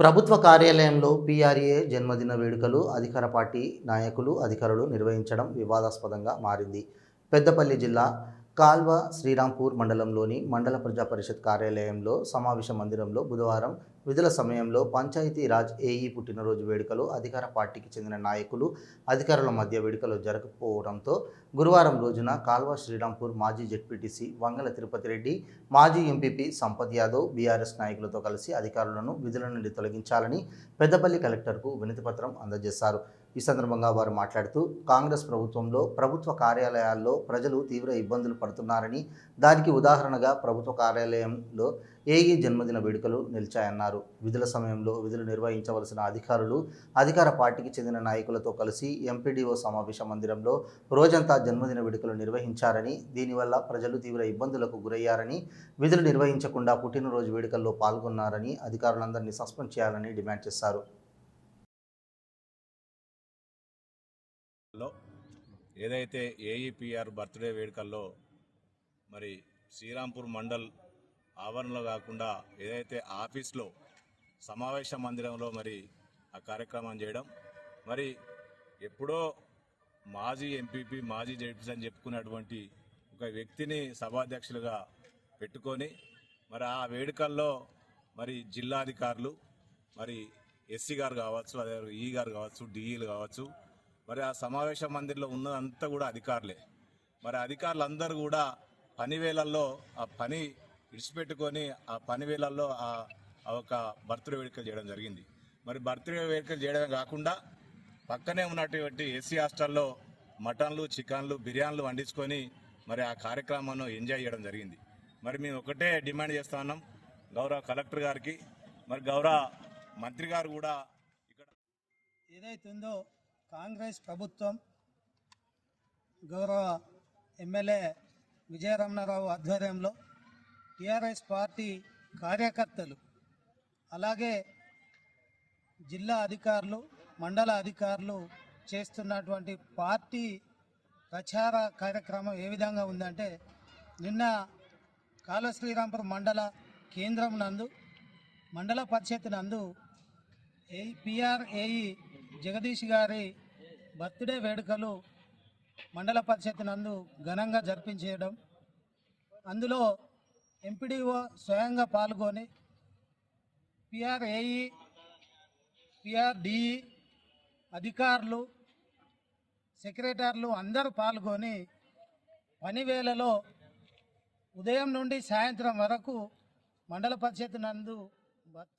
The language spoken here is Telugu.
ప్రభుత్వ కార్యాలయంలో పీఆర్ఏ జన్మదిన వేడుకలు అధికార పార్టీ నాయకులు అధికారులు నిర్వహించడం వివాదాస్పదంగా మారింది. పెద్దపల్లి జిల్లా కాల్వ శ్రీరాంపూర్ మండలంలోని మండల ప్రజా పరిషత్ కార్యాలయంలో సమావేశ మందిరంలో బుధవారం విధుల సమయంలో పంచాయతీరాజ్ ఏఈ పుట్టినరోజు వేడుకలు అధికార పార్టీకి చెందిన నాయకులు అధికారుల మధ్య వేడుకలు జరగకపోవడంతో గురువారం రోజున కాల్వ శ్రీరాంపూర్ మాజీ జెడ్పీటీసీ వంగల తిరుపతి రెడ్డి మాజీ ఎంపీపీ సంపత్ యాదవ్ బీఆర్ఎస్ నాయకులతో కలిసి అధికారులను విధుల నుండి తొలగించాలని పెద్దపల్లి కలెక్టర్కు వినతిపత్రం అందజేశారు. ఈ సందర్భంగా వారు మాట్లాడుతూ కాంగ్రెస్ ప్రభుత్వంలో ప్రభుత్వ కార్యాలయాల్లో ప్రజలు తీవ్ర ఇబ్బందులు పడుతున్నారని దానికి ఉదాహరణగా ప్రభుత్వ కార్యాలయంలో ఏఈ జన్మదిన వేడుకలు నిలిచాయన్నారు. విధుల సమయంలో విధులు నిర్వహించవలసిన అధికారులు అధికార పార్టీకి చెందిన నాయకులతో కలిసి ఎంపీడీఓ సమావేశ మందిరంలో రోజంతా జన్మదిన వేడుకలు నిర్వహించారని దీనివల్ల ప్రజలు తీవ్ర ఇబ్బందులకు గురయ్యారని విధులు నిర్వహించకుండా పుట్టినరోజు వేడుకల్లో పాల్గొన్నారని అధికారులందరినీ సస్పెండ్ చేయాలని డిమాండ్ చేశారు. లో ఏదైతే ఏఈపిఆర్ బర్త్డే వేడుకల్లో మరి శ్రీరాంపూర్ మండల్ ఆవరణలో కాకుండా ఏదైతే ఆఫీస్లో సమావేశ మందిరంలో మరి ఆ కార్యక్రమం చేయడం మరి ఎప్పుడో మాజీ ఎంపీపీ మాజీ జడ్పీస్ అని చెప్పుకున్నటువంటి ఒక వ్యక్తిని సభాధ్యక్షులుగా పెట్టుకొని మరి ఆ వేడుకల్లో మరి జిల్లాధికారులు మరి ఎస్సీ గారు కావచ్చు అదే ఈ గారు కావచ్చు డిఈలు కావచ్చు మరి ఆ సమావేశ మందిర్లో ఉన్నదంతా కూడా అధికారులే. మరి అధికారులందరూ కూడా పని వేళల్లో ఆ పని విడిచిపెట్టుకొని ఆ పని వేళల్లో ఆ ఒక బర్త్డే వేడుకలు చేయడం జరిగింది. మరి బర్త్డే వేడుకలు చేయడమే కాకుండా పక్కనే ఉన్నటువంటి ఏసీ హాస్టల్లో మటన్లు చికెన్లు బిర్యానీలు వండించుకొని మరి ఆ కార్యక్రమాన్ని ఎంజాయ్ చేయడం జరిగింది. మరి మేము ఒకటే డిమాండ్ చేస్తా ఉన్నాం గౌరవ కలెక్టర్ గారికి. మరి గౌరవ మంత్రి గారు కూడా ఇక్కడ ఏదైతుందో కాంగ్రెస్ ప్రభుత్వం గౌరవ ఎమ్మెల్యే విజయరమణారావు ఆధ్వర్యంలో టీఆర్ఎస్ పార్టీ కార్యకర్తలు అలాగే జిల్లా అధికారులు మండల అధికారులు చేస్తున్నటువంటి పార్టీ ప్రచార కార్యక్రమం ఏ విధంగా ఉందంటే నిన్న కాల శ్రీరాంపురం మండల కేంద్రం నందు మండల పరిషత్ నందు ఏ పిఆర్ఏఈ జగదీష్ గారి బర్త్డే వేడుకలు మండల పరిషత్ నందు ఘనంగా జరిపించేయడం. అందులో ఎంపీడీఓ స్వయంగా పాల్గొని పిఆర్ఏఈ పిఆర్డిఈ అధికారులు సెక్రటరీలు అందరూ పాల్గొని పనివేళలో ఉదయం నుండి సాయంత్రం వరకు మండల పరిషత్ నందు బర్త్డే